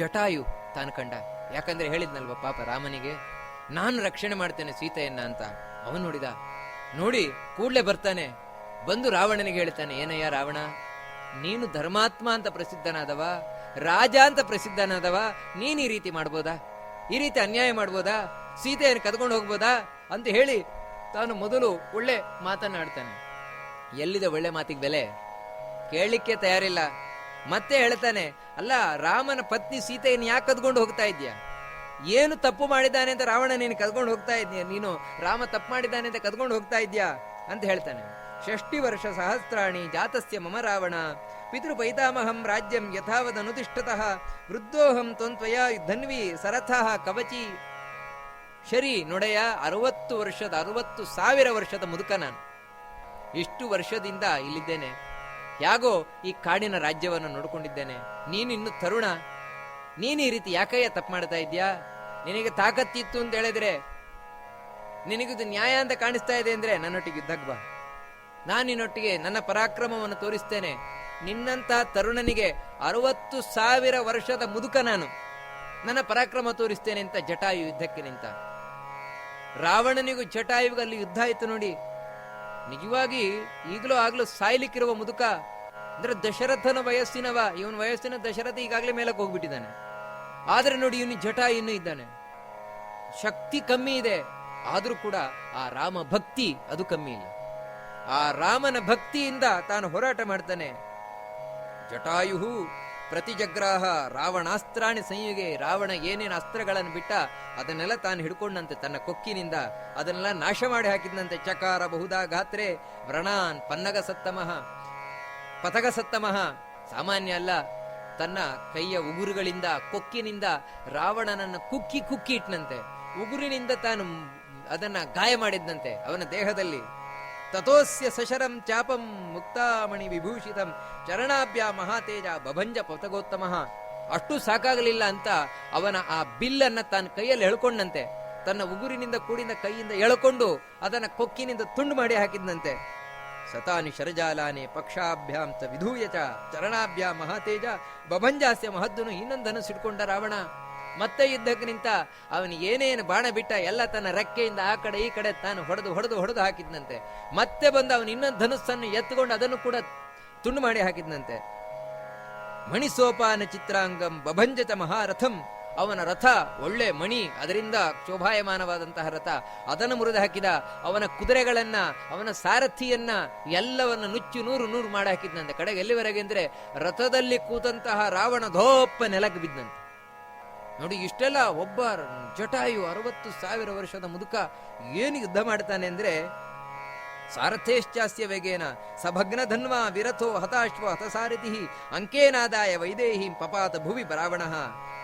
ಜಟಾಯು ತಾನು ಕಂಡ. ಯಾಕಂದ್ರೆ ಹೇಳಿದ್ನಲ್ವ ಪಾಪ ರಾಮನಿಗೆ, ನಾನು ರಕ್ಷಣೆ ಮಾಡ್ತೇನೆ ಸೀತೆಯನ್ನ ಅಂತ. ಅವನು ನೋಡಿದ. ನೋಡಿ, ಕೂಡ್ಲೆ ಬರ್ತಾನೆ. ಬಂದು ರಾವಣನಿಗೆ ಹೇಳ್ತಾನೆ, ಏನಯ್ಯ ರಾವಣ, ನೀನು ಧರ್ಮಾತ್ಮ ಅಂತ ಪ್ರಸಿದ್ಧನಾದವ, ರಾಜ ಅಂತ ಪ್ರಸಿದ್ಧನಾದವ, ನೀನ್ ಈ ರೀತಿ ಮಾಡ್ಬೋದಾ? ಈ ರೀತಿ ಅನ್ಯಾಯ ಮಾಡ್ಬೋದಾ? ಸೀತೆಯನ್ನು ಕದ್ಕೊಂಡು ಹೋಗ್ಬೋದಾ? ಅಂತ ಹೇಳಿ ತಾನು ಮೊದಲು ಒಳ್ಳೆ ಮಾತನ್ನಾಡ್ತಾನೆ. ಎಲ್ಲಿದೆ ಒಳ್ಳೆ ಮಾತಿಗೆ ಬೆಲೆ? ಕೇಳಲಿಕ್ಕೆ ತಯಾರಿಲ್ಲ. ಮತ್ತೆ ಹೇಳ್ತಾನೆ, ಅಲ್ಲ, ರಾಮನ ಪತ್ನಿ ಸೀತೆಯನ್ನು ಯಾಕೆ ಕದ್ಕೊಂಡು ಹೋಗ್ತಾ ಇದ್ಯಾ ಏನು ತಪ್ಪು ಮಾಡಿದ್ದಾನೆ ಅಂತ ರಾವಣ ನೀನು ಕದ್ಕೊಂಡು ಹೋಗ್ತಾ ಇದ್ದೀಯ? ನೀನು ರಾಮ ತಪ್ಪು ಮಾಡಿದ್ದಾನೆ ಅಂತ ಕದ್ಕೊಂಡು ಹೋಗ್ತಾ ಇದ್ಯಾ ಅಂತ ಹೇಳ್ತಾನೆ. ಷಷ್ಟಿ ವರ್ಷ ಸಹಸ್ರಾಣಿ ಜಾತಸ್ಯ ಮಮ ರಾವಣ, ಪಿತೃ ಪೈತಾಮಹಂ ರಾಜ್ಯಂ ಯಥಾವದನುತಿಷ್ಠತಃ ವೃದ್ಧೋಹಂ ತ್ವಂತ್ವಯ ಧನ್ವಿ ಸರಥಃ ಕವಚಿ. ಶರಿ ನೊಡೆಯ ಅರವತ್ತು ವರ್ಷದ, ಅರವತ್ತು ಸಾವಿರ ವರ್ಷದ ಮುದುಕ ನಾನು. ಇಷ್ಟು ವರ್ಷದಿಂದ ಇಲ್ಲಿದ್ದೇನೆ. ಯಾಗೋ ಈ ಕಾಡಿನ ರಾಜ್ಯವನ್ನು ನೋಡಿಕೊಂಡಿದ್ದೇನೆ. ನೀನು ಇನ್ನು ತರುಣ. ನೀನು ಈ ರೀತಿ ಯಾಕಯ್ಯ ತಪ್ಪು ಮಾಡ್ತಾ ಇದ್ಯಾ ನಿನಗೆ ತಾಕತ್ತಿತ್ತು ಅಂತ ಹೇಳಿದ್ರೆ, ನಿನಗಿದು ನ್ಯಾಯ ಅಂತ ಕಾಣಿಸ್ತಾ ಇದೆ ಅಂದ್ರೆ ನನ್ನೊಟ್ಟಿಗೆ ಯುದ್ಧಕ್ಕೆ ಬಾ. ನಾನು ನಿನ್ನೊಟ್ಟಿಗೆ ನನ್ನ ಪರಾಕ್ರಮವನ್ನು ತೋರಿಸ್ತೇನೆ. ನಿನ್ನಂತಹ ತರುಣನಿಗೆ ಅರವತ್ತು ಸಾವಿರ ವರ್ಷದ ಮುದುಕ ನಾನು. ನನ್ನ ಪರಾಕ್ರಮ ತೋರಿಸ್ತೇನೆ ಅಂತ ಜಟಾಯು ಯುದ್ಧಕ್ಕೆ ನಿಂತ. ರಾವಣನಿಗೂ ಜಟಾಯುವಿಗೆ ಯುದ್ಧ ಆಯ್ತು ನೋಡಿ. ನಿಜವಾಗಿ ಈಗಲೂ ಆಗ್ಲೂ ಸಾಯ್ಲಿಕ್ಕಿರುವ ಮುದುಕ ಅಂದ್ರೆ ದಶರಥನ ವಯಸ್ಸಿನವ, ಇವನ್ ವಯಸ್ಸಿನ ದಶರಥ ಈಗಾಗಲೇ ಮೇಲಕ್ಕೆ ಹೋಗ್ಬಿಟ್ಟಿದ್ದಾನೆ. ಆದ್ರೆ ನೋಡಿ ಇವನು ಜಟ ಇನ್ನು ಇದ್ದಾನೆ. ಶಕ್ತಿ ಕಮ್ಮಿ ಇದೆ, ಆದ್ರೂ ಕೂಡ ಆ ರಾಮ ಭಕ್ತಿ ಅದು ಕಮ್ಮಿ ಇಲ್ಲ. ಆ ರಾಮನ ಭಕ್ತಿಯಿಂದ ತಾನು ಹೋರಾಟ ಮಾಡ್ತಾನೆ. ಜಟಾಯು ಪ್ರತಿಜಗ್ರಾಹ ರಾವಣಾಸ್ತ್ರಾಣಿ ಸಂಯುಗೆ, ರಾವಣ ಏನೇನು ಅಸ್ತ್ರಗಳನ್ನು ಬಿಟ್ಟ ಅದನ್ನೆಲ್ಲ ತಾನು ಹಿಡ್ಕೊಂಡಂತೆ ತನ್ನ ಕೊಕ್ಕಿನಿಂದ. ಅದನ್ನೆಲ್ಲ ನಾಶ ಮಾಡಿ ಹಾಕಿದಂತೆ ಚಕಾರ ಬಹುದಾ ಗಾತ್ರೆ, ವ್ರಣಾನ್ ಪನ್ನಗ ಸತ್ತಮಃ. ಪತಗ ಸತ್ತಮಃ ಸಾಮಾನ್ಯ ಅಲ್ಲ, ತನ್ನ ಕೈಯ ಉಗುರುಗಳಿಂದ, ಕೊಕ್ಕಿನಿಂದ ರಾವಣನನ್ನು ಕುಕ್ಕಿ ಕುಕ್ಕಿ ಇಟ್ನಂತೆ. ಉಗುರಿನಿಂದ ತಾನು ಅದನ್ನ ಗಾಯ ಮಾಡಿದ್ನಂತೆ, ಅವನ ದೇಹದಲ್ಲಿ. ತಥೋಸ್ಯ ಸಶರಂ ಚಾಪಂ ಮುಕ್ತಾಮಣಿ ವಿಭೂಷಿತಂ ಚರಣಾಭ್ಯ ಮಹಾತೇಜ ಬಭಂಜ ಪತಗೋತ್ತಮ ಅಷ್ಟು ಸಾಕಾಗಲಿಲ್ಲ ಅಂತ ಅವನ ಆ ಬಿಲ್ಲನ್ನ ತಾನು ಕೈಯಲ್ಲಿ ಎಳ್ಕೊಂಡಂತೆ. ತನ್ನ ಉಗುರಿನಿಂದ ಕೂಡಿದ ಕೈಯಿಂದ ಎಳ್ಕೊಂಡು ಅದನ್ನ ಕೊಕ್ಕಿನಿಂದ ತುಂಡು ಮಾಡಿ ಹಾಕಿದ್ನಂತೆ. ಸತಾನಿ ಶರಜಾಲಾನೆ ಪಕ್ಷಾಭ್ಯಾಂ ವಿಧೂಯಚ ವಿಧೂಯ ಚ ಚರಣಾಭ್ಯಾಂ ಮಹಾತೇಜ, ಬಭಂಜಾಸ್ಯ ಮಹದ್ದನು ಇನ್ನೊಂದನ್ನು ಸಿಡ್ಕೊಂಡ ರಾವಣ. ಮತ್ತೆ ಯುದ್ಧಕ್ಕೆ ನಿಂತ ಅವನು ಏನೇನು ಬಾಣ ಬಿಟ್ಟ ಎಲ್ಲ ತನ್ನ ರೆಕ್ಕೆಯಿಂದ ಆ ಕಡೆ ಈ ಕಡೆ ತಾನು ಹೊಡೆದು ಹೊಡೆದು ಹೊಡೆದು ಹಾಕಿದ್ನಂತೆ. ಮತ್ತೆ ಬಂದು ಅವನು ಇನ್ನೊಂದು ಧನುಸ್ಸನ್ನು ಎತ್ತುಕೊಂಡು ಅದನ್ನು ಕೂಡ ತುಂಡು ಮಾಡಿ ಹಾಕಿದ್ನಂತೆ. ಮಣಿಸೋಪಾನ ಚಿತ್ರಾಂಗಂ ಬಭಂಜತ ಮಹಾರಥಂ ಅವನ ರಥ ಒಳ್ಳೆ ಮಣಿ, ಅದರಿಂದ ಶೋಭಾಯಮಾನವಾದಂತಹ ರಥ. ಅದನ್ನು ಮುರಿದು ಹಾಕಿದ ಅವನ ಕುದುರೆಗಳನ್ನ, ಅವನ ಸಾರಥಿಯನ್ನ ಎಲ್ಲವನ್ನ ನುಚ್ಚು ನೂರು ನೂರು ಮಾಡಿ ಹಾಕಿದ್ನಂತೆ. ಕಡೆಗೆ ಎಲ್ಲಿವರೆಗೆ ಅಂದ್ರೆ ರಥದಲ್ಲಿ ಕೂತಂತಹ ರಾವಣ ಧೋಪ್ಪ ನೆಲಕ್ಕೆ ಬಿದ್ದಂತೆ. ನೋಡಿ, ಇಷ್ಟೆಲ್ಲ ಒಬ್ಬ ಜಟಾಯು ಅರವತ್ತು ಸಾವಿರ ವರ್ಷದ ಮುದುಕ ಏನು ಯುದ್ಧ ಮಾಡ್ತಾನೆ ಅಂದ್ರೆ, ಸಾರಥೇಶ್ಚಾಸ್ಯ ವೇಗೇನ ಸಭಗ್ನ ಧನ್ವಾ ವಿರಥೋ ಹತಾಶ್ವ ಹತಸಾರಥಿ, ಅಂಕೇನಾದಾಯ ವೈದೇಹಿಂ ಪಪಾತ ಭುವಿ ರಾವಣ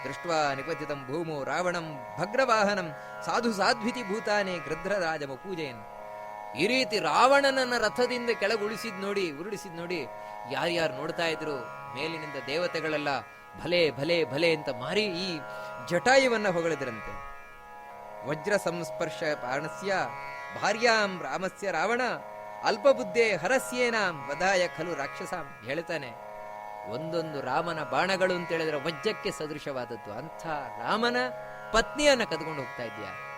ದೃಷ್ಟ್ವಾ ನಿಪತಿತಂ ಭೂಮೋ ರಾವಣಂ ಭಗ್ರವಾಹನಂ ಸಾಧು ಸಾಧ್ವಿತಿ ಭೂತಾನೆ ಗೃಧ್ರರಾಜಮ ಪೂಜೆಯನ್. ಈ ರೀತಿ ರಾವಣನನ್ನ ರಥದಿಂದ ಕೆಳಗುಳಿಸಿದ್ ನೋಡಿ, ಉರುಳಿಸಿದ್ ನೋಡಿ ಯಾರ್ಯಾರು ನೋಡ್ತಾ ಇದ್ರು, ಮೇಲಿನಿಂದ ದೇವತೆಗಳೆಲ್ಲ ಭಲೆ ಭಲೆ ಭಲೆ ಅಂತ ಮಾರಿ ಈ ಜಟಾಯುವನ್ನ ಹೊಗಳಿದ್ರಂತೆ. ವಜ್ರ ಸಂಸ್ಪರ್ಶ ಪಾರಣಸ್ಯ ಭಾರ್ಯಾಂ ರಾಮಸ್ಯ ರಾವಣ, ಅಲ್ಪಬುದ್ಧೆ ಹರಸ್ಯೇನಾಂ ವದಾಯ ಖಲು ರಾಕ್ಷಸಾಂ ಹೇಳ್ತಾನೆ. ಒಂದೊಂದು ರಾಮನ ಬಾಣಗಳು ಅಂತ ಹೇಳಿದ್ರೆ ವಜ್ಜಕ್ಕೆ ಸದೃಶವಾದದ್ದು. ಅಂಥ ರಾಮನ ಪತ್ನಿಯನ್ನ ಕದ್ಕೊಂಡು ಹೋಗ್ತಾ ಇದ್ಯಾ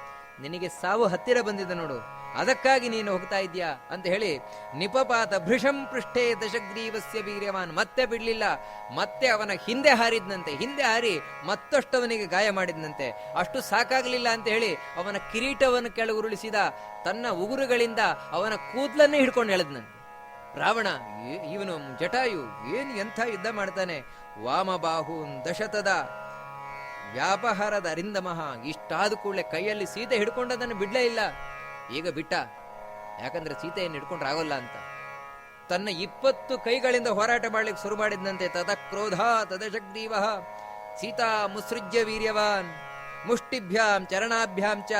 ನಿನಗೆ ಸಾವು ಹತ್ತಿರ ಬಂದಿದೆ ನೋಡು. ಅದಕ್ಕಾಗಿ ನೀನು ಹೋಗ್ತಾ ಇದ್ಯಾ ಅಂತ ಹೇಳಿ ನಿಪಪಾತ ಭೃಷಂ ಪೃಷ್ಠೆ ದಶಗ್ರೀವಸ್ಯ ವೀರ್ಯವಾನ್. ಮತ್ತೆ ಬಿಡ್ಲಿಲ್ಲ. ಮತ್ತೆ ಅವನ ಹಿಂದೆ ಹಾರಿದ್ನಂತೆ. ಹಿಂದೆ ಹಾರಿ ಮತ್ತಷ್ಟು ಅವನಿಗೆ ಗಾಯ ಮಾಡಿದ್ನಂತೆ. ಅಷ್ಟು ಸಾಕಾಗಲಿಲ್ಲ ಅಂತ ಹೇಳಿ ಅವನ ಕಿರೀಟವನ್ನು ಕೆಳಗುರುಳಿಸಿದ ತನ್ನ ಉಗುರುಗಳಿಂದ ಅವನ ಕೂದಲನ್ನೇ ಹಿಡ್ಕೊಂಡು ಎಳೆದ್ನಂತೆ. ರಾವಣ ಇವನು ಜಟಾಯು, ಏನು ಎಂಥ ಯುದ್ಧ ಮಾಡ್ತಾನೆ? ವಾಮಬಾಹುನ್ ದಶತದ. ವ್ಯಾಪಹಾರದ ಮಹಾ ಇಷ್ಟಾದ ಕೂಡಲೇ ಕೈಯಲ್ಲಿ ಸೀತೆ ಹಿಡ್ಕೊಂಡದನ್ನು ಬಿಡ್ಲೇ ಇಲ್ಲ. ಈಗ ಬಿಟ್ಟ. ಯಾಕಂದ್ರೆ ಸೀತೆಯನ್ನು ಹಿಡ್ಕೊಂಡ್ರೆ ಆಗೋಲ್ಲ ಅಂತ. ತನ್ನ ಇಪ್ಪತ್ತು ಕೈಗಳಿಂದ ಹೋರಾಟ ಮಾಡ್ಲಿಕ್ಕೆ ಶುರು ಮಾಡಿದಂತೆ ತದ ಕ್ರೋಧ ತದಶಗ್ರೀವ ಸೀತಾ ಮುಸೃಜ್ಯ ವೀರ್ಯವಾನ್. ಮುಷ್ಟಿಭ್ಯಾಂ, ಚರಣಾಭ್ಯಾಂ ಚ.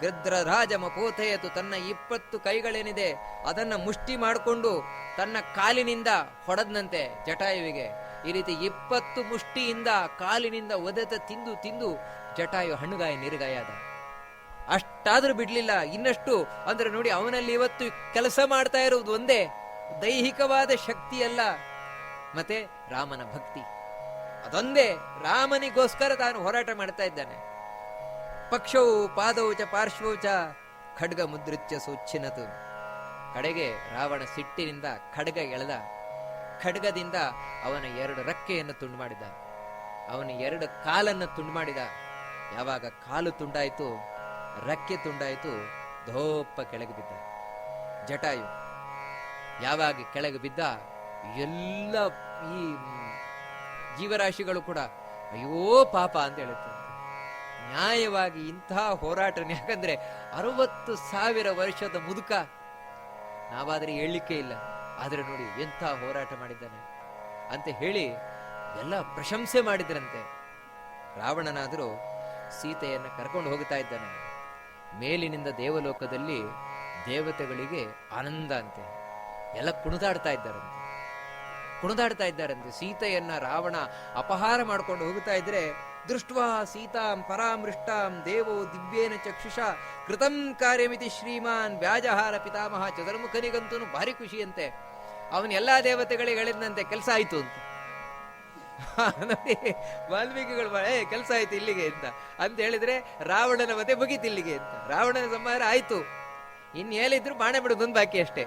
ಗೃಧ್ರರಾಜ ಮಪೋಥಯತು ತನ್ನ ಇಪ್ಪತ್ತು ಕೈಗಳೇನಿದೆ ಅದನ್ನ ಮುಷ್ಟಿ ಮಾಡಿಕೊಂಡು ತನ್ನ ಕಾಲಿನಿಂದ ಹೊಡೆದ್ನಂತೆ ಜಟಾಯುವಿಗೆ. ಈ ರೀತಿ ಇಪ್ಪತ್ತು ಮುಷ್ಟಿಯಿಂದ ಕಾಲಿನಿಂದ ಒದೆತ ತಿಂದು ತಿಂದು ಜಟಾಯು ಹಣ್ಣುಗಾಯ ನೀರುಗಾಯ ಅದ ಅಷ್ಟಾದ್ರೂ ಬಿಡ್ಲಿಲ್ಲ, ಇನ್ನಷ್ಟು ಅಂದ್ರೆ ನೋಡಿ ಅವನಲ್ಲಿ ಇವತ್ತು ಕೆಲಸ ಮಾಡ್ತಾ ಇರುವುದು ಒಂದೇ, ದೈಹಿಕವಾದ ಶಕ್ತಿಯಲ್ಲ. ಮತ್ತೆ ರಾಮನ ಭಕ್ತಿ. ಅದೊಂದೇ, ರಾಮನಿಗೋಸ್ಕರ ತಾನು ಹೋರಾಟ ಮಾಡ್ತಾ ಇದ್ದಾನೆ. ಪಕ್ಷವು ಪಾದವು ಚ ಪಾರ್ಶ್ವವು ಚ ಖಡ್ಗ ಮುದ್ರಿತ್ಯ ಕಡೆಗೆ ರಾವಣ ಸಿಟ್ಟಿನಿಂದ ಖಡ್ಗ ಎಳೆದ. ಖಡ್ಗದಿಂದ ಅವನ ಎರಡು ರಕ್ಕೆಯನ್ನು ತುಂಡು ಮಾಡಿದ. ಅವನ ಎರಡು ಕಾಲನ್ನು ತುಂಡು ಮಾಡಿದ. ಯಾವಾಗ ಕಾಲು ತುಂಡಾಯಿತು, ರಕ್ಕೆ ತುಂಡಾಯಿತು ಧೋಪ್ಪ ಕೆಳಗೆ ಬಿದ್ದ. ಜಟಾಯು ಯಾವಾಗ ಕೆಳಗೆ ಬಿದ್ದ, ಎಲ್ಲ ಈ ಜೀವರಾಶಿಗಳು ಕೂಡ, ಅಯ್ಯೋ ಪಾಪ ಅಂತ ಹೇಳುತ್ತಂತೆ ನ್ಯಾಯವಾಗಿ ಇಂತಹ ಹೋರಾಟ ಯಾಕಂದ್ರೆ ಅರವತ್ತು ಸಾವಿರ ವರ್ಷದ ಮುದುಕ. ನಾವಾದ್ರೆ ಹೇಳಲಿಕ್ಕೆ ಇಲ್ಲ. ಆದ್ರೆ ನೋಡಿ ಎಂಥ ಹೋರಾಟ ಮಾಡಿದ್ದಾನೆ. ಅಂತ ಹೇಳಿ ಎಲ್ಲ ಪ್ರಶಂಸೆ ಮಾಡಿದ್ರಂತೆ. ರಾವಣನಾದರೂ ಸೀತೆಯನ್ನ ಕರ್ಕೊಂಡು ಹೋಗ್ತಾ ಇದ್ದಾನೆ. ಮೇಲಿನಿಂದ ದೇವಲೋಕದಲ್ಲಿ ದೇವತೆಗಳಿಗೆ ಆನಂದ ಅಂತೆ. ಎಲ್ಲ ಕುಣಿದಾಡ್ತಾ ಇದ್ದಾರಂತೆ. ಕುಣಿದಾಡ್ತಾ ಇದ್ದಾರಂತೆ. ಸೀತೆಯನ್ನ ರಾವಣ ಅಪಹಾರ ಮಾಡ್ಕೊಂಡು ಹೋಗ್ತಾ ಇದ್ರೆ ದೃಷ್ಟ್ವಾ ಸೀತಾಂ ಪರಾಮೃಷ್ಟಾಂ ದೇವೋ ದಿವ್ಯೇನ ಚಕ್ಷುಷ, ಕೃತಂ ಕಾರ್ಯಮಿತಿ ಶ್ರೀಮಾನ್ ವ್ಯಾಜಹಾರ ಪಿತಾಮಹ ಚತುರ್ಮುಖನಿಗಂತೂ ಭಾರಿ ಖುಷಿಯಂತೆ. ಅವನ ಎಲ್ಲಾ ದೇವತೆಗಳಿಗೆ ಹೇಳಿದಂತೆ ಕೆಲಸ ಆಯ್ತು ಅಂತ. ವಾಲ್ಮೀಕಿಗಳು ಏ, ಕೆಲಸ ಆಯ್ತು ಇಲ್ಲಿಗೆ ಅಂತ. ಅಂತ ಹೇಳಿದ್ರೆ, ರಾವಣನ ಮತ್ತೆ ಮುಗೀತು ಇಲ್ಲಿಗೆ ಅಂತ. ರಾವಣನ ಸಂಹಾರ ಆಯ್ತು. ಇನ್ ಹೇಳಿದ್ರು ಬಾಣೆ ಬಿಡೋದೊಂದು ಬಾಕಿ ಅಷ್ಟೇ.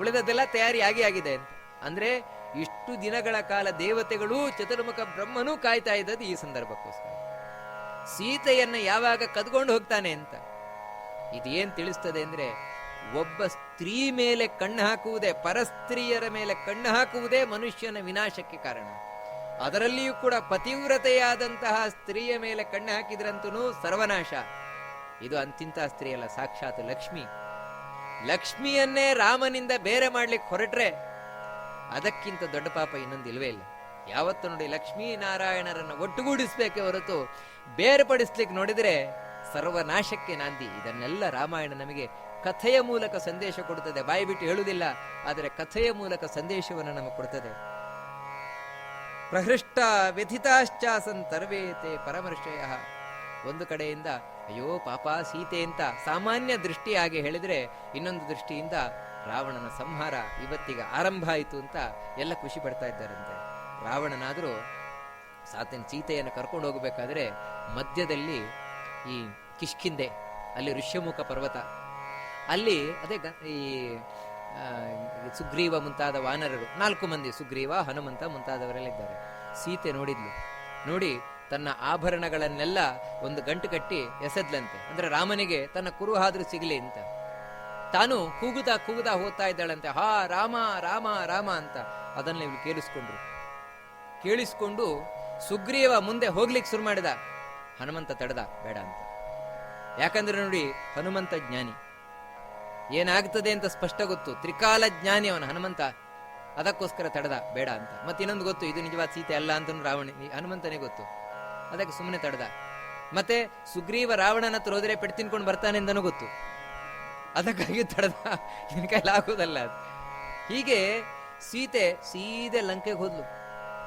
ಉಳಿದದ್ದೆಲ್ಲ ತಯಾರಿ ಆಗಿ ಆಗಿದೆ ಅಂತ. ಅಂದ್ರೆ ಇಷ್ಟು ದಿನಗಳ ಕಾಲ ದೇವತೆಗಳು ಚತುರ್ಮುಖ ಬ್ರಹ್ಮನೂ ಕಾಯ್ತಾ ಇದ್ದದ್ದು ಈ ಸಂದರ್ಭಕ್ಕೋಸ್ಕರ. ಸೀತೆಯನ್ನ ಯಾವಾಗ ಕದ್ಕೊಂಡು ಹೋಗ್ತಾನೆ ಅಂತ. ಇದೇನ್ ತಿಳಿಸ್ತದೆ ಅಂದ್ರೆ ಒಬ್ಬ ಸ್ತ್ರೀ ಮೇಲೆ ಕಣ್ಣು ಹಾಕುವುದೇ, ಪರಸ್ತ್ರೀಯರ ಮೇಲೆ ಕಣ್ಣು ಹಾಕುವುದೇ ಮನುಷ್ಯನ ವಿನಾಶಕ್ಕೆ ಕಾರಣ. ಅದರಲ್ಲಿಯೂ ಕೂಡ ಪತಿವ್ರತೆಯಾದಂತಹ ಸ್ತ್ರೀಯ ಮೇಲೆ ಕಣ್ಣು ಹಾಕಿದ್ರಂತೂ ಸರ್ವನಾಶ. ಇದು ಅಂತಿಂತ ಸ್ತ್ರೀ ಅಲ್ಲ ಸಾಕ್ಷಾತ್ ಲಕ್ಷ್ಮಿ. ಲಕ್ಷ್ಮಿಯನ್ನೇ ರಾಮನಿಂದ ಬೇರೆ ಮಾಡ್ಲಿಕ್ಕೆ ಹೊರಟ್ರೆ ಅದಕ್ಕಿಂತ ದೊಡ್ಡ ಪಾಪ ಇನ್ನೊಂದು ಇಲ್ವೇ ಇಲ್ಲ. ಯಾವತ್ತು ನೋಡಿ ಲಕ್ಷ್ಮೀ ನಾರಾಯಣರನ್ನು ಒಟ್ಟುಗೂಡಿಸ್ಬೇಕೆ ಹೊರತು ಬೇರ್ಪಡಿಸ್ಲಿಕ್ಕೆ ನೋಡಿದ್ರೆ ಸರ್ವನಾಶಕ್ಕೆ ನಾಂದಿ. ಇದನ್ನೆಲ್ಲ ರಾಮಾಯಣ ನಮಗೆ ಕಥೆಯ ಮೂಲಕ ಸಂದೇಶ ಕೊಡುತ್ತದೆ. ಬಾಯಿ ಬಿಟ್ಟು ಹೇಳುವುದಿಲ್ಲ, ಆದರೆ ಕಥೆಯ ಮೂಲಕ ಸಂದೇಶವನ್ನು ನಮಗೆ ಕೊಡುತ್ತದೆ ಪ್ರಹೃಷ್ಟ ವ್ಯಥಿತಾಶ್ಚಾಸನ್ ತರ್ವೇತೆ ಪರಮರ್ಷಯ. ಒಂದು ಕಡೆಯಿಂದ, ಅಯ್ಯೋ ಪಾಪ ಸೀತೆ ಅಂತ ಸಾಮಾನ್ಯ ದೃಷ್ಟಿಯಾಗಿ ಹೇಳಿದ್ರೆ ಇನ್ನೊಂದು ದೃಷ್ಟಿಯಿಂದ ರಾವಣನ ಸಂಹಾರ ಇವತ್ತಿಗೆ ಆರಂಭ ಆಯಿತು ಅಂತ ಎಲ್ಲ ಖುಷಿ ಪಡ್ತಾ ಇದ್ದಾರಂತೆ. ರಾವಣನಾದರೂ ಸಾತನ ಸೀತೆಯನ್ನು ಕರ್ಕೊಂಡು ಹೋಗಬೇಕಾದ್ರೆ ಮಧ್ಯದಲ್ಲಿ ಈ ಕಿಷ್ಕಿಂದೆ ಅಲ್ಲಿ ಋಷ್ಯಮುಖ ಪರ್ವತ, ಅಲ್ಲಿ ಅದೇ ಈ ಸುಗ್ರೀವ ಮುಂತಾದ ವಾನರರು, ನಾಲ್ಕು ಮಂದಿ ಸುಗ್ರೀವ, ಹನುಮಂತ ಮುಂತಾದವರೆಲ್ಲ ಇದ್ದಾರೆ. ಸೀತೆ ನೋಡಿದ್ಲು. ನೋಡಿ ತನ್ನ ಆಭರಣಗಳನ್ನೆಲ್ಲ ಒಂದು ಗಂಟು ಕಟ್ಟಿ ಎಸೆದ್ಲಂತೆ. ಅಂದ್ರೆ ರಾಮನಿಗೆ ತನ್ನ ಕುರುಹಾದ್ರೂ ಸಿಗಲಿ ಅಂತ. ತಾನು ಕೂಗುತ್ತಾ ಕೂಗುತ್ತಾ ಹೋಗ್ತಾ ಇದ್ದಾಳಂತೆ. ಹಾ, ರಾಮ ರಾಮ ರಾಮ ಅಂತ ಅದನ್ನ ಇವ್ರು ಕೇಳಿಸ್ಕೊಂಡ್ರು. ಕೇಳಿಸ್ಕೊಂಡು ಸುಗ್ರೀವ ಮುಂದೆ ಹೋಗ್ಲಿಕ್ಕೆ ಶುರು ಮಾಡಿದ. ಹನುಮಂತ ತಡೆದ, ಬೇಡ ಅಂತ. ಯಾಕಂದ್ರೆ ನೋಡಿ, ಹನುಮಂತ ಜ್ಞಾನಿ. ಏನಾಗ್ತದೆ ಅಂತ ಸ್ಪಷ್ಟ ಗೊತ್ತು. ತ್ರಿಕಾಲ ಜ್ಞಾನಿ ಅವನು, ಹನುಮಂತ. ಅದಕ್ಕೋಸ್ಕರ ತಡೆದ, ಬೇಡ ಅಂತ. ಮತ್ತೆ ಇನ್ನೊಂದು ಗೊತ್ತು, ಇದು ನಿಜವಾದ ಸೀತೆ ಅಲ್ಲ ಅಂತ ರಾವಣ, ಹನುಮಂತನೇ ಗೊತ್ತು. ಅದಕ್ಕೆ ಸುಮ್ಮನೆ ತಡೆದ. ಮತ್ತೆ ಸುಗ್ರೀವ ರಾವಣನ ಹತ್ರ ಹೋದ್ರೆ ಪೆಟ್ಟು ತಿನ್ಕೊಂಡು ಬರ್ತಾನೆ ಅಂತನೂ ಗೊತ್ತು. ಅದಕ್ಕಾಗಿ ತಡೆದ. ನಿನ್ನ ಕೈಲಿ ಆಗೋದಲ್ಲ ಹೀಗೆ ಸೀತೆ ಸೀದೆ ಲಂಕೆಗೆ ಹೋದ್ಲು.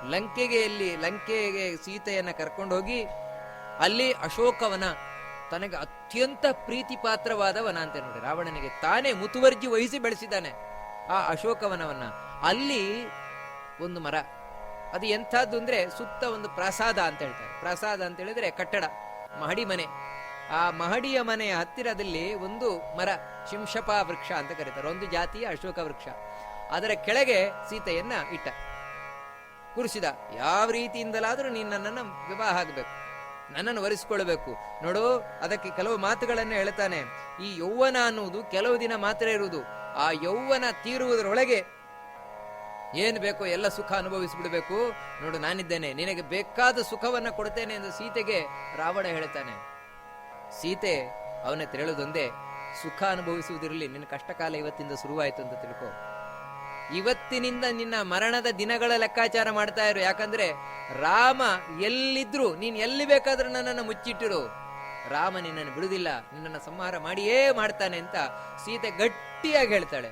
ಲಂಕೆಗೆ ಎಲ್ಲಿ, ಲಂಕೆಗೆ ಸೀತೆಯನ್ನ ಕರ್ಕೊಂಡು ಹೋಗಿ ಅಲ್ಲಿ ಅಶೋಕವನ ತನಗೆ ಅತ್ಯಂತ ಪ್ರೀತಿ ಪಾತ್ರವಾದ ವನ ಅಂತ ನೋಡಿ. ರಾವಣನಿಗೆ ತಾನೇ ಮುತುವರ್ಜಿ ವಹಿಸಿ ಬೆಳೆಸಿದ್ದಾನೆ ಆ ಅಶೋಕವನವನ್ನ. ಅಲ್ಲಿ ಒಂದು ಮರ. ಅದು ಎಂಥದ್ದು ಅಂದ್ರೆ ಸುತ್ತ ಒಂದು ಪ್ರಸಾದ ಅಂತ ಹೇಳ್ತಾರೆ. ಪ್ರಸಾದ ಅಂತ ಹೇಳಿದ್ರೆ ಕಟ್ಟಡ, ಮಹಡಿ ಮನೆ. ಆ ಮಹಡಿಯ ಮನೆಯ ಹತ್ತಿರದಲ್ಲಿ ಒಂದು ಮರ, ಶಿಂಶಪ ವೃಕ್ಷ ಅಂತ ಕರೀತಾರೆ. ಒಂದು ಜಾತಿಯ ಅಶೋಕ ವೃಕ್ಷ. ಅದರ ಕೆಳಗೆ ಸೀತೆಯನ್ನ ಇಟ್ಟ. ಕುರಿಸಿದ. ಯಾವ ರೀತಿಯಿಂದಲಾದರೂ ನೀನು ನನ್ನನ್ನು ವಿವಾಹ ಆಗಬೇಕು. ನನ್ನನ್ನು ಒರೆಸ್ಕೊಳ್ಬೇಕು ನೋಡು, ಅದಕ್ಕೆ ಕೆಲವು ಮಾತುಗಳನ್ನು ಹೇಳ್ತಾನೆ. ಈ ಯೌವನ ಅನ್ನುವುದು ಕೆಲವು ದಿನ ಮಾತ್ರ ಇರುವುದು. ಆ ಯೌವನ ತೀರುವುದರೊಳಗೆ ಏನು ಬೇಕೋ ಎಲ್ಲ ಸುಖ ಅನುಭವಿಸಿಬಿಡ್ಬೇಕು. ನೋಡು, ನಾನಿದ್ದೇನೆ. ನಿನಗೆ ಬೇಕಾದ ಸುಖವನ್ನ ಕೊಡ್ತೇನೆ ಎಂದು ಸೀತೆಗೆ ರಾವಣ ಹೇಳ್ತಾನೆ. ಸೀತೆ ಅವನ ತೆರಳುದೊಂದೇ ಸುಖ ಅನುಭವಿಸುವುದಿರಲಿ. ನಿನ್ನ ಕಷ್ಟಕಾಲ ಇವತ್ತಿಂದ ಶುರುವಾಯಿತು ಅಂತ ತಿಳ್ಕೊ. ಇವತ್ತಿನಿಂದ ನಿನ್ನ ಮರಣದ ದಿನಗಳ ಲೆಕ್ಕಾಚಾರ ಮಾಡ್ತಾ ಇರು. ಯಾಕಂದ್ರೆ ರಾಮ ಎಲ್ಲಿದ್ರು, ನೀನ್ ಎಲ್ಲಿ ಬೇಕಾದ್ರೂ ನನ್ನನ್ನು ಮುಚ್ಚಿಟ್ಟಿರು. ರಾಮ ನಿನ್ನನ್ನು ಬಿಡುದಿಲ್ಲ. ನಿನ್ನನ್ನು ಸಂಹಾರ ಮಾಡಿಯೇ ಮಾಡ್ತಾನೆ ಅಂತ ಸೀತೆ ಗಟ್ಟಿಯಾಗಿ ಹೇಳ್ತಾಳೆ.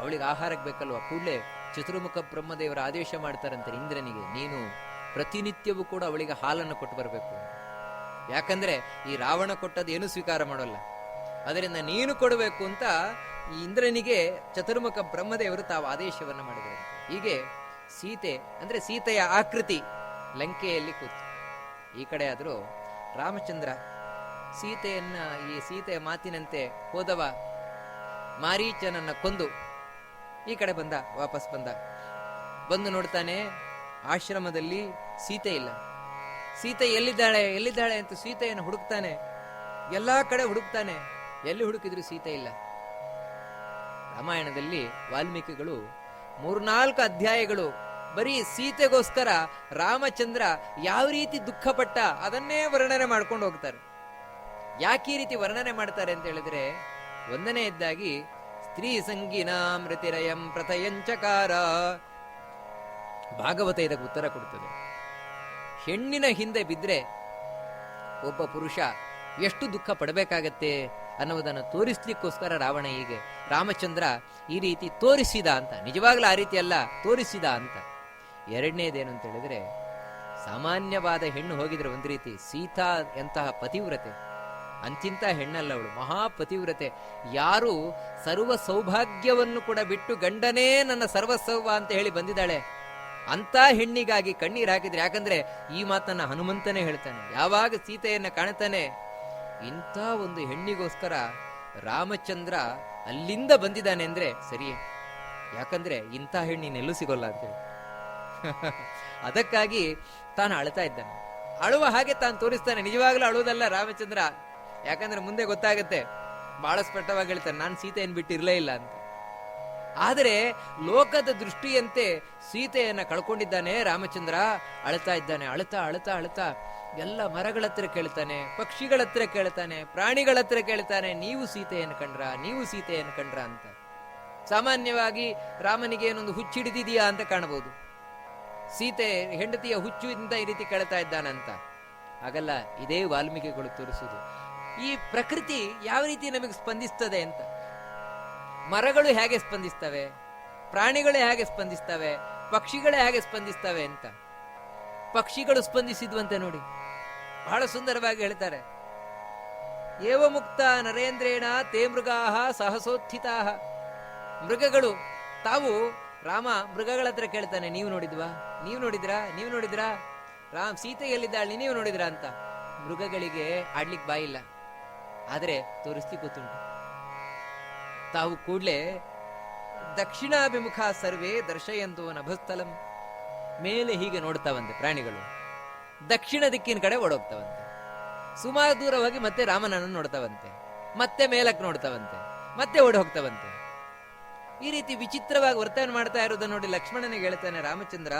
ಅವಳಿಗೆ ಆಹಾರಕ್ಕೆ ಬೇಕಲ್ವ? ಕೂಡಲೇ ಚತುರ್ಮುಖ ಬ್ರಹ್ಮದೇವರ ಆದೇಶ ಮಾಡ್ತಾರಂತೆ ಇಂದ್ರನಿಗೆ. ನೀನು ಪ್ರತಿನಿತ್ಯವೂ ಕೂಡ ಅವಳಿಗೆ ಹಾಲನ್ನು ಕೊಟ್ಟು ಬರಬೇಕು. ಯಾಕಂದ್ರೆ ಈ ರಾವಣ ಕೊಟ್ಟದ್ದು ಏನು ಸ್ವೀಕಾರ ಮಾಡೋಲ್ಲ. ಅದರಿಂದ ನೀನು ಕೊಡಬೇಕು ಅಂತ ಈ ಇಂದ್ರನಿಗೆ ಚತುರ್ಮುಖ ಬ್ರಹ್ಮದೇವರು ತಾವು ಆದೇಶವನ್ನು ಮಾಡಿದರು ಹೀಗೆ ಸೀತೆ, ಅಂದ್ರೆ ಸೀತೆಯ ಆಕೃತಿ ಲಂಕೆಯಲ್ಲಿ ಕೂತು. ಈ ಕಡೆ ಆದರೂ ರಾಮಚಂದ್ರ ಸೀತೆಯನ್ನ, ಈ ಸೀತೆಯ ಮಾತಿನಂತೆ ಹೋದವ ಮಾರೀಚನನ್ನ ಕೊಂದು ಈ ಕಡೆ ಬಂದ, ವಾಪಸ್ ಬಂದ. ಬಂದು ನೋಡ್ತಾನೆ, ಆಶ್ರಮದಲ್ಲಿ ಸೀತೆ ಇಲ್ಲ. ಸೀತೆ ಎಲ್ಲಿದ್ದಾಳೆ ಎಲ್ಲಿದ್ದಾಳೆ ಅಂತ ಸೀತೆಯನ್ನು ಹುಡುಕ್ತಾನೆ. ಎಲ್ಲಾ ಕಡೆ ಹುಡುಕ್ತಾನೆ. ಎಲ್ಲಿ ಹುಡುಕಿದ್ರು ಸೀತೆ ಇಲ್ಲ. ರಾಮಾಯಣದಲ್ಲಿ ವಾಲ್ಮೀಕಿಗಳು ಮೂರ್ನಾಲ್ಕು ಅಧ್ಯಾಯಗಳು, ಬರೀ ಸೀತೆಗೋಸ್ಕರ ರಾಮಚಂದ್ರ ಯಾವ ರೀತಿ ದುಃಖಪಟ್ಟ ಅದನ್ನೇ ವರ್ಣನೆ ಮಾಡ್ಕೊಂಡು ಹೋಗ್ತಾರೆ. ಯಾಕೆ ಈ ರೀತಿ ವರ್ಣನೆ ಮಾಡ್ತಾರೆ ಅಂತ ಹೇಳಿದ್ರೆ, ಒಂದನೇ ಇದ್ದಾಗಿ, ಸ್ತ್ರೀ ಸಂಗೀನ ಮೃತಿರಯಂ ಪ್ರಥಯಂಚಕಾರ. ಭಾಗವತ ಇದಕ್ಕೆ ಉತ್ತರ ಕೊಡುತ್ತದೆ ಹೆಣ್ಣಿನ ಹಿಂದೆ ಬಿದ್ರೆ ಒಬ್ಬ ಪುರುಷ ಎಷ್ಟು ದುಃಖ ಪಡಬೇಕಾಗತ್ತೆ ಅನ್ನುವುದನ್ನು ತೋರಿಸ್ಲಿಕ್ಕೋಸ್ಕರ ರಾವಣ ಹೀಗೆ, ರಾಮಚಂದ್ರ ಈ ರೀತಿ ತೋರಿಸಿದ ಅಂತ, ನಿಜವಾಗ್ಲೂ ಆ ರೀತಿ ಅಲ್ಲ, ತೋರಿಸಿದ ಅಂತ. ಎರಡನೇದೇನು ಅಂತ ಹೇಳಿದ್ರೆ, ಸಾಮಾನ್ಯವಾದ ಹೆಣ್ಣು ಹೋಗಿದ್ರೆ ಒಂದು ರೀತಿ ಸೀತಾ ಎಂತಹ ಪತಿವ್ರತೆ. ಅಂತಿಂತ ಹೆಣ್ಣಲ್ಲ ಅವಳು, ಮಹಾ ಪತಿವ್ರತೆ. ಯಾರು ಸರ್ವ ಸೌಭಾಗ್ಯವನ್ನು ಕೂಡ ಬಿಟ್ಟು ಗಂಡನೇ ನನ್ನ ಸರ್ವಸೌವ ಅಂತ ಹೇಳಿ ಬಂದಿದ್ದಾಳೆ. ಅಂತ ಹೆಣ್ಣಿಗಾಗಿ ಕಣ್ಣೀರ್ ಹಾಕಿದ್ರೆ ಯಾಕಂದ್ರೆ ಈ ಮಾತನ್ನ ಹನುಮಂತನೇ ಹೇಳ್ತಾನೆ. ಯಾವಾಗ ಸೀತೆಯನ್ನ ಕಾಣ್ತಾನೆ? ಇಂಥ ಒಂದು ಹೆಣ್ಣಿಗೋಸ್ಕರ ರಾಮಚಂದ್ರ ಅಲ್ಲಿಂದ ಬಂದಿದ್ದಾನೆ ಅಂದ್ರೆ ಸರಿಯೇ ಯಾಕಂದ್ರೆ ಇಂಥ ಹೆಣ್ಣಿನೆಲ್ಲೂ ಸಿಗೋಲ್ಲ ಅಂತೇಳಿ ಅದಕ್ಕಾಗಿ ತಾನು ಅಳ್ತಾ ಇದ್ದಾನೆ. ಅಳುವ ಹಾಗೆ ತಾನು ತೋರಿಸ್ತಾನೆ. ನಿಜವಾಗ್ಲೂ ಅಳುವುದಲ್ಲ ರಾಮಚಂದ್ರ. ಯಾಕಂದ್ರೆ ಮುಂದೆ ಗೊತ್ತಾಗತ್ತೆ. ಬಹಳ ಸ್ಪಷ್ಟವಾಗಿ ಹೇಳ್ತಾನೆ, ನಾನು ಸೀತೆಯನ್ನು ಬಿಟ್ಟಿರ್ಲೇ ಇಲ್ಲ ಅಂತ. ಆದರೆ ಲೋಕದ ದೃಷ್ಟಿಯಂತೆ ಸೀತೆಯನ್ನು ಕಳ್ಕೊಂಡಿದ್ದಾನೆ ರಾಮಚಂದ್ರ. ಅಳ್ತಾ ಇದ್ದಾನೆ ಅಳ್ತಾ ಅಳ್ತಾ ಅಳ್ತಾ ಎಲ್ಲ ಮರಗಳ ಹತ್ರ ಕೇಳ್ತಾನೆ, ಪಕ್ಷಿಗಳ ಹತ್ರ ಕೇಳ್ತಾನೆ, ಪ್ರಾಣಿಗಳ ಹತ್ರ ಕೇಳ್ತಾನೆ, ನೀವು ಸೀತೆಯನ್ನು ಕಂಡ್ರ, ನೀವು ಸೀತೆಯನ್ನು ಕಂಡ್ರ ಅಂತ. ಸಾಮಾನ್ಯವಾಗಿ ರಾಮನಿಗೆ ಏನೊಂದು ಹುಚ್ಚಿಡಿದಿದೆಯಾ ಅಂತ ಕಾಣಬಹುದು. ಸೀತೆ ಹೆಂಡತಿಯ ಹುಚ್ಚು ಇಂದ ಈ ರೀತಿ ಕೇಳ್ತಾ ಇದ್ದಾನಂತ. ಹಾಗಲ್ಲ, ಇದೇ ವಾಲ್ಮೀಕಿಗಳು ತೋರಿಸುವುದು. ಈ ಪ್ರಕೃತಿ ಯಾವ ರೀತಿ ನಮಗೆ ಸ್ಪಂದಿಸ್ತದೆ ಅಂತ. ಮರಗಳು ಹೇಗೆ ಸ್ಪಂದಿಸ್ತವೆ? ಪ್ರಾಣಿಗಳು ಹೇಗೆ ಸ್ಪಂದಿಸ್ತವೆ? ಪಕ್ಷಿಗಳು ಹೇಗೆ ಸ್ಪಂದಿಸ್ತವೆ ಅಂತ. ಪಕ್ಷಿಗಳು ಸ್ಪಂದಿಸಿದ್ವಂತೆ ನೋಡಿ. ಬಹಳ ಸುಂದರವಾಗಿ ಹೇಳ್ತಾರೆ. ಏವ ಮುಕ್ತ ನರೇಂದ್ರೇಣ ತೇ ಮೃಗಾಹ ಸಹಸೋತ್ಥಿತಾ ಮೃಗಗಳು, ತಾವು ರಾಮ ಮೃಗಗಳ ಹತ್ರ ಕೇಳ್ತಾನೆ, ನೀವು ನೋಡಿದ್ವಾ? ನೀವು ನೋಡಿದ್ರಾ? ನೀವು ನೋಡಿದ್ರಾ? ರಾಮ್ ಸೀತೆ ಎಲ್ಲಿದ್ದಾಳೆ ನೀವು ನೋಡಿದ್ರಾ? ಅಂತ. ಮೃಗಗಳಿಗೆ ಆಡ್ಲಿಕ್ಕೆ ಬಾಯಿಲ್ಲ. ಆದರೆ ತೋರಿಸ್ತಿ ಗೊತ್ತುಂಟು. ತಾವು ಕೂಡಲೇ ದಕ್ಷಿಣಾಭಿಮುಖ ಸರ್ವೇ ದರ್ಶಯಂತು ನಭಸ್ಥಲಂ. ಮೇಲೆ ಹೀಗೆ ನೋಡ್ತಾವಂತೆ ಪ್ರಾಣಿಗಳು. ದಕ್ಷಿಣ ದಿಕ್ಕಿನ ಕಡೆ ಓಡೋಗ್ತಾವಂತೆ. ಸುಮಾರು ದೂರ ಹೋಗಿ ಮತ್ತೆ ರಾಮನನ್ನು ನೋಡ್ತಾವಂತೆ. ಮತ್ತೆ ಮೇಲಕ್ಕೆ ನೋಡ್ತಾವಂತೆ. ಮತ್ತೆ ಓಡಿ ಹೋಗ್ತಾವಂತೆ. ಈ ರೀತಿ ವಿಚಿತ್ರವಾಗಿ ವರ್ತನೆ ಮಾಡ್ತಾ ಇರೋದನ್ನ ನೋಡಿ ಲಕ್ಷ್ಮಣನಿಗೆ ಹೇಳ್ತಾನೆ, ರಾಮಚಂದ್ರ,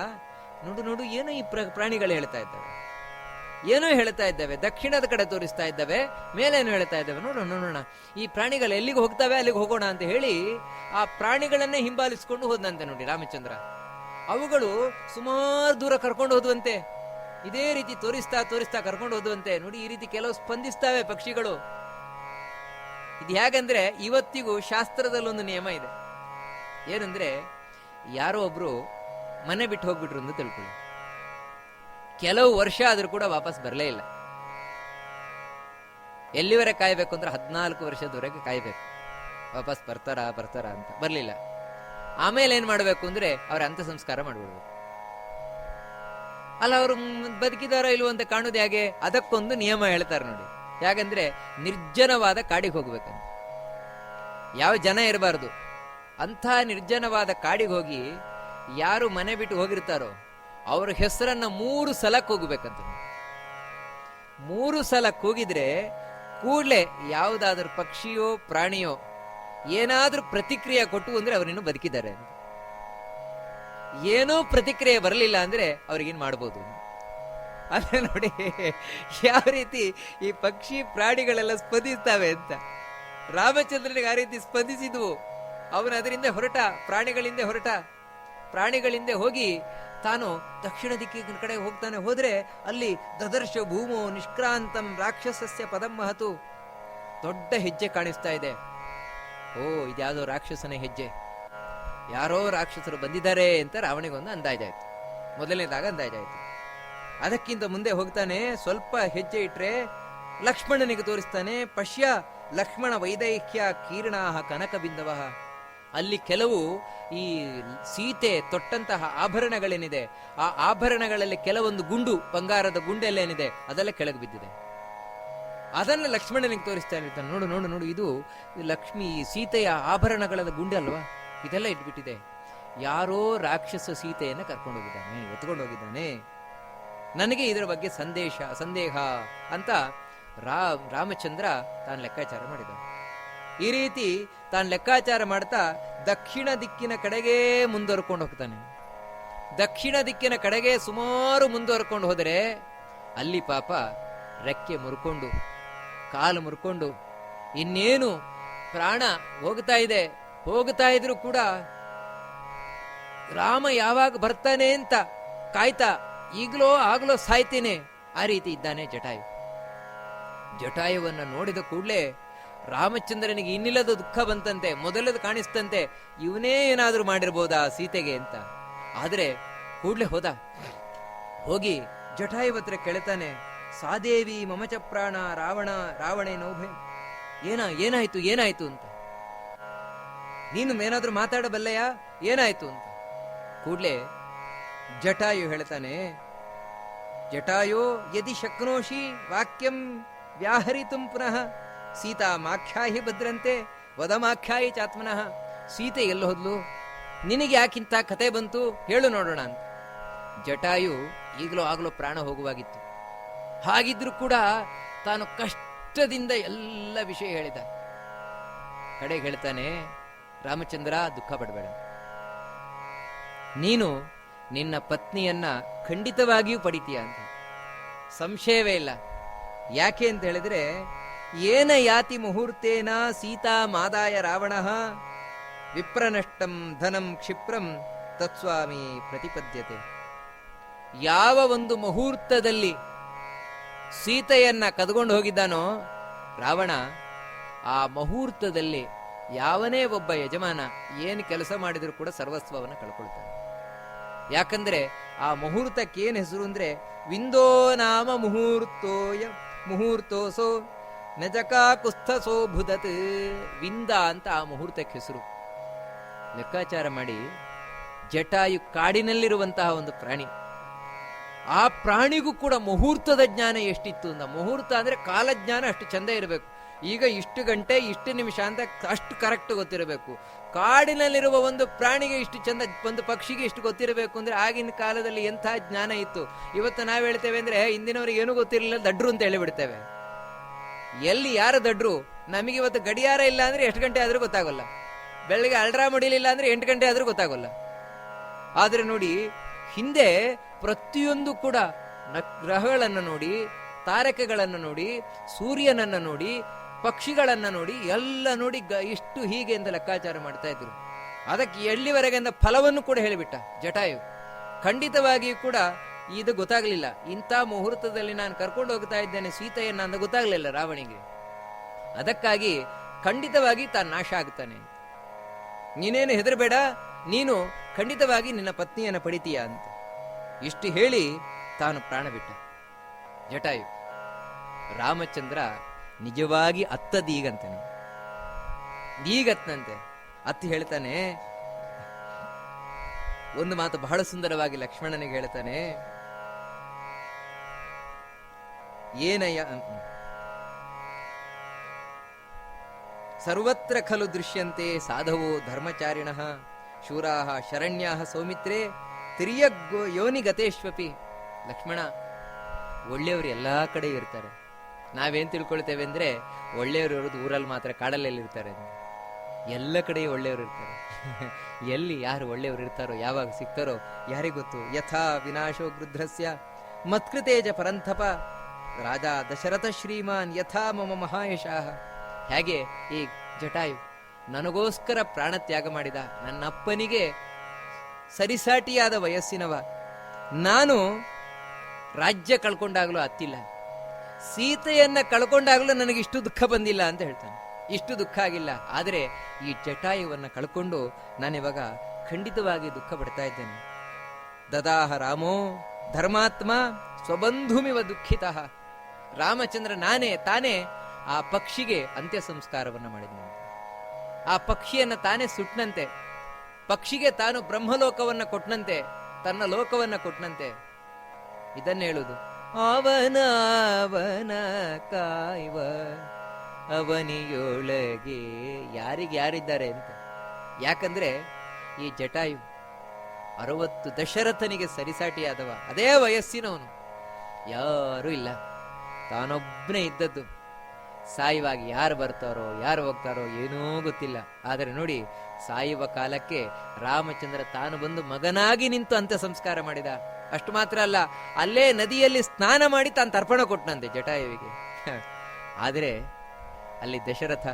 ನೋಡು ನೋಡು, ಏನೋ ಈ ಪ್ರ- ಪ್ರಾಣಿಗಳು ಹೇಳ್ತಾ ಇದ್ದಾವೆ. ಏನೋ ಹೇಳ್ತಾ ಇದ್ದಾವೆ, ದಕ್ಷಿಣದ ಕಡೆ ತೋರಿಸ್ತಾ ಇದ್ದಾವೆ, ಮೇಲೇನು ಹೇಳ್ತಾ ಇದ್ದಾವೆ. ನೋಡೋಣ ನೋಡೋಣ. ಈ ಪ್ರಾಣಿಗಳು ಎಲ್ಲಿಗೆ ಹೋಗ್ತಾವೆ, ಅಲ್ಲಿಗೆ ಹೋಗೋಣ ಅಂತ ಹೇಳಿ ಆ ಪ್ರಾಣಿಗಳನ್ನೇ ಹಿಂಬಾಲಿಸ್ಕೊಂಡು ಹೋದಂತೆ ನೋಡಿ ರಾಮಚಂದ್ರ. ಅವುಗಳು ಸುಮಾರು ದೂರ ಕರ್ಕೊಂಡು ಹೋದ್ವಂತೆ. ಇದೇ ರೀತಿ ತೋರಿಸ್ತಾ ತೋರಿಸ್ತಾ ಕರ್ಕೊಂಡು ಹೋದ್ವಂತೆ. ನೋಡಿ, ಈ ರೀತಿ ಕೆಲವು ಸ್ಪಂದಿಸ್ತಾವೆ ಪಕ್ಷಿಗಳು. ಇದು ಹೇಗಂದ್ರೆ ಇವತ್ತಿಗೂ ಶಾಸ್ತ್ರದಲ್ಲೊಂದು ನಿಯಮ ಇದೆ. ಏನಂದ್ರೆ, ಯಾರೋ ಒಬ್ರು ಮನೆ ಬಿಟ್ಟು ಹೋಗ್ಬಿಟ್ರು ಅಂತ ತಿಳ್ಕೊಳ್ಳಿ. ಕೆಲವು ವರ್ಷ ಆದ್ರೂ ಕೂಡ ವಾಪಸ್ ಬರಲೇ ಇಲ್ಲ. ಎಲ್ಲಿವರೆಗೆ ಕಾಯಬೇಕು ಅಂದ್ರೆ ಹದಿನಾಲ್ಕು ವರ್ಷದವರೆಗೆ ಕಾಯಬೇಕು. ವಾಪಸ್ ಬರ್ತಾರ ಬರ್ತಾರ ಅಂತ. ಬರಲಿಲ್ಲ. ಆಮೇಲೆ ಏನ್ ಮಾಡಬೇಕು ಅಂದ್ರೆ ಅವ್ರ ಅಂತ್ಯ ಸಂಸ್ಕಾರ ಮಾಡ್ಬಿಡ್ಬೇಕು. ಅಲ್ಲ, ಅವರು ಬದುಕಿದಾರೋ ಇಲ್ವೋ ಅಂತ ಕಾಣೋದು ಹೇಗೆ? ಅದಕ್ಕೊಂದು ನಿಯಮ ಹೇಳ್ತಾರೆ ನೋಡಿ. ಯಾಕಂದ್ರೆ ನಿರ್ಜನವಾದ ಕಾಡಿಗೆ ಹೋಗ್ಬೇಕಂತ. ಯಾವ ಜನ ಇರಬಾರ್ದು. ಅಂಥ ನಿರ್ಜನವಾದ ಕಾಡಿಗೆ ಹೋಗಿ ಯಾರು ಮನೆ ಬಿಟ್ಟು ಹೋಗಿರ್ತಾರೋ ಅವ್ರ ಹೆಸರನ್ನ ಮೂರು ಸಲ ಕೂಗಬೇಕಂತ. ಮೂರು ಸಲ ಕೂಗಿದ್ರೆ ಕೂಡ್ಲೆ ಯಾವುದಾದ್ರೂ ಪಕ್ಷಿಯೋ, ಪ್ರಾಣಿಯೋ ಏನಾದರೂ ಪ್ರತಿಕ್ರಿಯೆ ಕೊಟ್ಟು ಅಂದ್ರೆ ಅವರಿನ್ನು ಬದುಕಿದ್ದಾರೆ ಏನೋ ಪ್ರತಿಕ್ರಿಯೆ ಬರಲಿಲ್ಲ ಅಂದ್ರೆ ಅವ್ರಿಗೇನ್ ಮಾಡ್ಬೋದು. ಅಂದ್ರೆ ನೋಡಿ, ಯಾವ ರೀತಿ ಈ ಪಕ್ಷಿ ಪ್ರಾಣಿಗಳೆಲ್ಲ ಸ್ಪಂದಿಸ್ತಾವೆ ಅಂತ. ರಾಮಚಂದ್ರನಿಗೆ ಆ ರೀತಿ ಸ್ಪಂದಿಸಿದ್ವು. ಅವನು ಅದರಿಂದ ಹೊರಟ, ಪ್ರಾಣಿಗಳಿಂದ ಹೊರಟ, ಪ್ರಾಣಿಗಳಿಂದ ಹೋಗಿ ತಾನು ದಕ್ಷಿಣ ದಿಕ್ಕಿನ ಕಡೆ ಹೋಗ್ತಾನೆ ಹೋದ್ರೆ ಅಲ್ಲಿ ದದರ್ಶ ಭೂಮೋ ನಿಷ್ಕ್ರಾಂತಂ ರಾಕ್ಷಸಸ್ಯ ಪದಂ ಮಹತು. ದೊಡ್ಡ ಹೆಜ್ಜೆ ಕಾಣಿಸ್ತಾ ಇದೆ. ಓ ಇದ್ಯಾವುದೋ ರಾಕ್ಷಸನ ಹೆಜ್ಜೆ. ಯಾರೋ ರಾಕ್ಷಸರು ಬಂದಿದ್ದಾರೆ ಅಂತ ರಾವಣಿಗೊಂದು ಅಂದಾಜಾಯ್ತು ಮೊದಲನೇದಾಗ ಅಂದಾಜಾಯ್ತು ಅದಕ್ಕಿಂತ ಮುಂದೆ ಹೋಗ್ತಾನೆ, ಸ್ವಲ್ಪ ಹೆಜ್ಜೆ ಇಟ್ರೆ ಲಕ್ಷ್ಮಣನಿಗೆ ತೋರಿಸ್ತಾನೆ, ಪಶ್ಯ ಲಕ್ಷ್ಮಣ ವೈದೈಕ್ಯ ಕೀರ್ಣಾಹ ಕನಕ ಬಿಂದವ ಅಲ್ಲಿ ಕೆಲವು ಈ ಸೀತೆ ತೊಟ್ಟಂತಹ ಆಭರಣಗಳೇನಿದೆ, ಆ ಆಭರಣಗಳಲ್ಲಿ ಕೆಲವೊಂದು ಗುಂಡು, ಬಂಗಾರದ ಗುಂಡೆಲ್ಲೇನಿದೆ ಅದೆಲ್ಲ ಕೆಳಗೆ ಬಿದ್ದಿದೆ. ಅದನ್ನು ಲಕ್ಷ್ಮಣನಿಗೆ ತೋರಿಸ್ತಾ ಇರ್ತಾನೆ ನೋಡು ನೋಡು ನೋಡು. ಇದು ಲಕ್ಷ್ಮಿ ಸೀತೆಯ ಆಭರಣಗಳ ಗುಂಡೆ ಅಲ್ವಾ? ಇದೆಲ್ಲ ಇಟ್ಬಿಟ್ಟಿದೆ. ಯಾರೋ ರಾಕ್ಷಸ ಸೀತೆಯನ್ನು ಕರ್ಕೊಂಡು ಹೋಗಿದ್ದಾನೆ ಎತ್ಕೊಂಡು ಹೋಗಿದ್ದಾನೆ ನನಗೆ ಇದರ ಬಗ್ಗೆ ಸಂದೇಶ, ಸಂದೇಹ ಅಂತ ರಾಮಚಂದ್ರ ತಾನು ಲೆಕ್ಕಾಚಾರ ಮಾಡಿದ. ಈ ರೀತಿ ತಾನು ಲೆಕ್ಕಾಚಾರ ಮಾಡ್ತಾ ದಕ್ಷಿಣ ದಿಕ್ಕಿನ ಕಡೆಗೆ ಮುಂದುವರ್ಕೊಂಡು ಹೋಗ್ತಾನೆ. ದಕ್ಷಿಣ ದಿಕ್ಕಿನ ಕಡೆಗೆ ಸುಮಾರು ಮುಂದುವರ್ಕೊಂಡು ಹೋದರೆ ಅಲ್ಲಿ ಪಾಪ ರೆಕ್ಕೆ ಮುರ್ಕೊಂಡು, ಕಾಲು ಮುರ್ಕೊಂಡು, ಇನ್ನೇನು ಪ್ರಾಣ ಹೋಗ್ತಾ ಇದೆ, ಹೋಗ್ತಾ ಇದ್ರು ಕೂಡ ರಾಮ ಯಾವಾಗ ಬರ್ತಾನೆ ಅಂತ ಕಾಯ್ತಾ ಈಗಲೋ ಆಗ್ಲೋ ಸಾಯ್ತೇನೆ, ಆ ರೀತಿ ಇದ್ದಾನೆ ಜಟಾಯು. ಜಟಾಯುವನ್ನು ನೋಡಿದ ಕೂಡಲೇ ರಾಮಚಂದ್ರನಿಗೆ ಇನ್ನಿಲ್ಲದ ದುಃಖ ಬಂತಂತೆ, ಮೊದಲದು ಕಾಣಿಸ್ತಂತೆ, ಇವನೇ ಏನಾದ್ರೂ ಮಾಡಿರ್ಬೋದಾ ಸೀತೆಗೆ ಅಂತ. ಆದ್ರೆ ಕೂಡ್ಲೆ ಹೋದ. ಹೋಗಿ ಜಟಾಯು ಕೇಳ್ತಾನೆ ಕೆಳತಾನೆ, ಸಾದೇವಿ ಮಮಚ ಪ್ರಾಣ ರಾವಣ, ರಾವಣೆ ನೋಭೆ. ಏನ, ಏನಾಯ್ತು ಏನಾಯ್ತು ಅಂತ. ನೀನು ಏನಾದ್ರೂ ಮಾತಾಡಬಲ್ಲೆಯಾ? ಏನಾಯ್ತು ಅಂತ. ಕೂಡ್ಲೆ ಜಟಾಯು ಹೇಳ್ತಾನೆ, ಜಟಾಯೋ ಯದಿ ಶಕ್ನೋಷಿ ವಾಕ್ಯಂ ವ್ಯಾಹರಿತು ಪುನಃ. ಸೀತಾ ಮಾಖ್ಯಾಹಿ ಭದ್ರಂತೆ ವದಮಾಖ್ಯಾಯಿ ಚಾತ್ಮನಃ. ಸೀತೆ ಎಲ್ಲಿ ಹೋದ್ಲು? ನಿನಗೆ ಯಾಕಿಂತ ಕತೆ ಬಂತು? ಹೇಳು ನೋಡೋಣ ಅಂತ. ಜಟಾಯು ಈಗಲೂ ಆಗಲೂ ಪ್ರಾಣ ಹೋಗುವಾಗಿತ್ತು. ಹಾಗಿದ್ರೂ ಕೂಡ ತಾನು ಕಷ್ಟದಿಂದ ಎಲ್ಲ ವಿಷಯ ಹೇಳಿದ. ಕಡೆಗೆ ಹೇಳ್ತಾನೆ, ರಾಮಚಂದ್ರ, ದುಃಖ ಪಡಬೇಡ. ನೀನು ನಿನ್ನ ಪತ್ನಿಯನ್ನ ಖಂಡಿತವಾಗಿಯೂ ಪಡಿತೀಯ ಅಂತ. ಸಂಶಯವೇ ಇಲ್ಲ. ಯಾಕೆ ಅಂತ ಹೇಳಿದ್ರೆ ಏನ ಯಾತಿ ಮುಹೂರ್ತೇನ ಸೀತಾ ಮಾದಾಯ ರಾವಣ ವಿಪ್ರನಷ್ಟಂ ಧನಂ ಕ್ಷಿಪ್ರಂ ತತ್ಸ್ವಾಮಿ ಪ್ರತಿಪದ್ಯತೆ ಯಾವ ಒಂದು ಮುಹೂರ್ತದಲ್ಲಿ ಸೀತೆಯನ್ನ ಕದ್ಕೊಂಡು ಹೋಗಿದ್ದಾನೋ ರಾವಣ, ಆ ಮುಹೂರ್ತದಲ್ಲಿ ಯಾವನೇ ಒಬ್ಬ ಯಜಮಾನ ಏನು ಕೆಲಸ ಮಾಡಿದರೂ ಕೂಡ ಸರ್ವಸ್ವವನ್ನು ಕಳ್ಕೊಳ್ತಾನೆ. ಯಾಕಂದ್ರೆ ಆ ಮುಹೂರ್ತಕ್ಕೆ ಏನು ಹೆಸರು ಅಂದ್ರೆ ವಿಂದೋ ನಾಮ ಮುಹೂರ್ತೋಯ ಮುಹೂರ್ತೋಸೋ ನಜಕಾ ಕುಸ್ಥಸೋಭುದತ್ ವಿಂದ ಅಂತ ಆ ಮುಹೂರ್ತಕ್ಕೆ ಹೆಸರು. ಲೆಕ್ಕಾಚಾರ ಮಾಡಿ ಜಟಾಯು ಕಾಡಿನಲ್ಲಿರುವಂತಹ ಒಂದು ಪ್ರಾಣಿ. ಆ ಪ್ರಾಣಿಗೂ ಕೂಡ ಮುಹೂರ್ತದ ಜ್ಞಾನ ಎಷ್ಟಿತ್ತು ಅಂತ ಮುಹೂರ್ತ ಅಂದ್ರೆ ಕಾಲಜ್ಞಾನ ಅಷ್ಟು ಚಂದ ಇರಬೇಕು. ಈಗ ಇಷ್ಟು ಗಂಟೆ, ಇಷ್ಟು ನಿಮಿಷ ಅಂತ ಅಷ್ಟು ಕರೆಕ್ಟ್ ಗೊತ್ತಿರಬೇಕು. ಕಾಡಿನಲ್ಲಿರುವ ಒಂದು ಪ್ರಾಣಿಗೆ ಇಷ್ಟು ಚಂದ, ಒಂದು ಪಕ್ಷಿಗೆ ಇಷ್ಟು ಗೊತ್ತಿರಬೇಕು ಅಂದ್ರೆ ಆಗಿನ ಕಾಲದಲ್ಲಿ ಎಂಥ ಜ್ಞಾನ ಇತ್ತು. ಇವತ್ತು ನಾವು ಹೇಳ್ತೇವೆ ಅಂದ್ರೆ ಹಿಂದಿನವ್ರಿಗೆ ಏನು ಗೊತ್ತಿರಲಿಲ್ಲ, ದಡ್ರು ಅಂತ ಹೇಳಿಬಿಡ್ತೇವೆ. ಎಲ್ಲಿ ಯಾರು ದಡ್ರು? ನಮಗೆ ಇವತ್ತು ಗಡಿಯಾರ ಇಲ್ಲ ಅಂದ್ರೆ ಎಷ್ಟು ಗಂಟೆ ಆದ್ರೂ ಗೊತ್ತಾಗಲ್ಲ. ಬೆಳಗ್ಗೆ ಅಲ್ಟ್ರಾ ಮುಡಿಲಿಲ್ಲ ಅಂದ್ರೆ ಎಂಟು ಗಂಟೆ ಆದ್ರೂ ಗೊತ್ತಾಗಲ್ಲ. ಆದ್ರೆ ನೋಡಿ, ಹಿಂದೆ ಪ್ರತಿಯೊಂದು ಕೂಡ ಗ್ರಹಗಳನ್ನು ನೋಡಿ, ತಾರಕಗಳನ್ನು ನೋಡಿ, ಸೂರ್ಯನನ್ನ ನೋಡಿ, ಪಕ್ಷಿಗಳನ್ನು ನೋಡಿ, ಎಲ್ಲ ನೋಡಿ ಗ- ಇಷ್ಟು ಹೀಗೆ ಅಂತ ಲೆಕ್ಕಾಚಾರ ಮಾಡ್ತಾ ಇದ್ರು. ಅದಕ್ಕೆ ಎಲ್ಲಿವರೆಗೆ ಫಲವನ್ನು ಕೂಡ ಹೇಳಿಬಿಟ್ಟ ಜಟಾಯು. ಖಂಡಿತವಾಗಿಯೂ ಕೂಡ ಇದು ಗೊತ್ತಾಗ್ಲಿಲ್ಲ. ಇಂಥ ಮುಹೂರ್ತದಲ್ಲಿ ನಾನು ಕರ್ಕೊಂಡು ಹೋಗ್ತಾ ಇದ್ದೇನೆ ಸೀತೆಯನ್ನ ಅಂತ ಗೊತ್ತಾಗ್ಲಿಲ್ಲ ರಾವಣಿಗೆ. ಅದಕ್ಕಾಗಿ ಖಂಡಿತವಾಗಿ ತಾನು ನಾಶ ಆಗ್ತಾನೆ. ನೀನೇನು ಹೆದರಬೇಡ, ನೀನು ಖಂಡಿತವಾಗಿ ನಿನ್ನ ಪತ್ನಿಯನ್ನ ಪಡಿತೀಯ ಅಂತ. ಇಷ್ಟು ಹೇಳಿ ತಾನು ಪ್ರಾಣ ಬಿಟ್ಟ. ಜಟಾಯು. ರಾಮಚಂದ್ರ ನಿಜವಾಗಿ ಅತ್ತದೀಗಂತಾನೆ. ಈಗತ್ನಂತೆ ಅತ್ತ ಹೇಳ್ತಾನೆ ಒಂದು ಮಾತು ಬಹಳ ಸುಂದರವಾಗಿ ಲಕ್ಷ್ಮಣನಿಗೆ ಹೇಳ್ತಾನೆ. ಏನಯ್ಯ ಸರ್ವತ್ರ ಖಲು ದೃಶ್ಯಂತೆ ಸಾಧವೋ ಧರ್ಮಚಾರಿಣ, ಶೂರಾಹ ಶರಣ್ಯಾಹ ಸೌಮಿತ್ರೇ ತಿರಿಯ ಯೋನಿ ಗತೇಶ್ವಪಿ. ಲಕ್ಷ್ಮಣ, ಒಳ್ಳೆಯವರು ಎಲ್ಲಾ ಕಡೆ ಇರ್ತಾರೆ. ನಾವೇನ್ ತಿಳ್ಕೊಳ್ತೇವೆ ಅಂದ್ರೆ ಒಳ್ಳೆಯವರು ಇರೋದು ಊರಲ್ಲಿ ಮಾತ್ರ ಕಾಡಲ್ಲಿ ಇರ್ತಾರೆ. ಎಲ್ಲ ಕಡೆ ಒಳ್ಳೆಯವರು ಇರ್ತಾರೆ. ಎಲ್ಲಿ ಯಾರು ಒಳ್ಳೆಯವರು ಇರ್ತಾರೋ, ಯಾವಾಗ ಸಿಗ್ತಾರೋ, ಯಾರಿಗ್ ಗೊತ್ತು? ಯಥಾ ವಿನಾಶೋ ಗೃಧ್ರಸ್ಯ ಮತ್ಕೃತೇಜ ಪರಂಥಪ. ರಾಜ ದಶರಥ ಶ್ರೀಮಾನ್ ಯಥಾ ಮಮ ಮಹಾಯಶಾಹ ಹೇಗೆ? ಈ ಜಟಾಯು ನನಗೋಸ್ಕರ ಪ್ರಾಣ ತ್ಯಾಗ ಮಾಡಿದ ನನ್ನಪ್ಪನಿಗೆ ಸರಿಸಾಟಿಯಾದ ವಯಸ್ಸಿನವ. ನಾನು ರಾಜ್ಯ ಕಳ್ಕೊಂಡಾಗಲೂ ಅತ್ತಿಲ್ಲ. ಸೀತೆಯನ್ನ ಕಳ್ಕೊಂಡಾಗಲೂ ನನಗಿಷ್ಟು ದುಃಖ ಬಂದಿಲ್ಲ ಅಂತ ಹೇಳ್ತಾನೆ. ಇಷ್ಟು ದುಃಖ ಆಗಿಲ್ಲ. ಆದರೆ ಈ ಜಟಾಯುವನ್ನು ಕಳ್ಕೊಂಡು ನಾನಿವಾಗ ಖಂಡಿತವಾಗಿ ದುಃಖ ಪಡ್ತಾ ಇದ್ದೇನೆ. ದದಾಹ ರಾಮೋ, ಧರ್ಮಾತ್ಮ ಸ್ವಬಂಧುಮಿವ ದುಃಖಿತ. ರಾಮಚಂದ್ರ ನಾನೇ, ತಾನೇ ಆ ಪಕ್ಷಿಗೆ ಅಂತ್ಯ ಸಂಸ್ಕಾರವನ್ನು ಮಾಡಿದ್ನು ಆ ಪಕ್ಷಿಯನ್ನ ತಾನೇ ಸುಟ್ನಂತೆ. ಪಕ್ಷಿಗೆ ತಾನು ಬ್ರಹ್ಮಲೋಕವನ್ನ ಕೊಟ್ಟನಂತೆ ತನ್ನ ಲೋಕವನ್ನ ಕೊಟ್ಟನಂತೆ ಇದನ್ನೇಳುದು. ಅವನ ಅವನ ಕಾಯುವ ಅವನಿಯೊಳಗೆ ಯಾರಿಗೆ ಯಾರಿದ್ದಾರೆ ಅಂತ? ಯಾಕಂದ್ರೆ ಈ ಜಟಾಯು ಅರವತ್ತು ದಶರಥನಿಗೆ ಸರಿಸಾಟಿಯಾದವ. ಅದೇ ವಯಸ್ಸಿನವನು. ಯಾರು ಇಲ್ಲ. ತಾನೊಬ್ಬನೇ ಇದ್ದದ್ದು. ಸಾಯುವಾಗ ಯಾರು ಬರ್ತಾರೋ, ಯಾರು ಹೋಗ್ತಾರೋ ಏನೂ ಗೊತ್ತಿಲ್ಲ. ಆದರೆ ನೋಡಿ, ಸಾಯುವ ಕಾಲಕ್ಕೆ ರಾಮಚಂದ್ರ ತಾನು ಬಂದು ಮಗನಾಗಿ ನಿಂತು ಅಂತ್ಯ ಸಂಸ್ಕಾರ ಮಾಡಿದ. ಅಷ್ಟು ಮಾತ್ರ ಅಲ್ಲ, ಅಲ್ಲೇ ನದಿಯಲ್ಲಿ ಸ್ನಾನ ಮಾಡಿ ತಾನು ತರ್ಪಣ ಕೊಟ್ಟನಂತೆ ಜಟಾಯುವಿಗೆ. ಆದರೆ ಅಲ್ಲಿ ದಶರಥ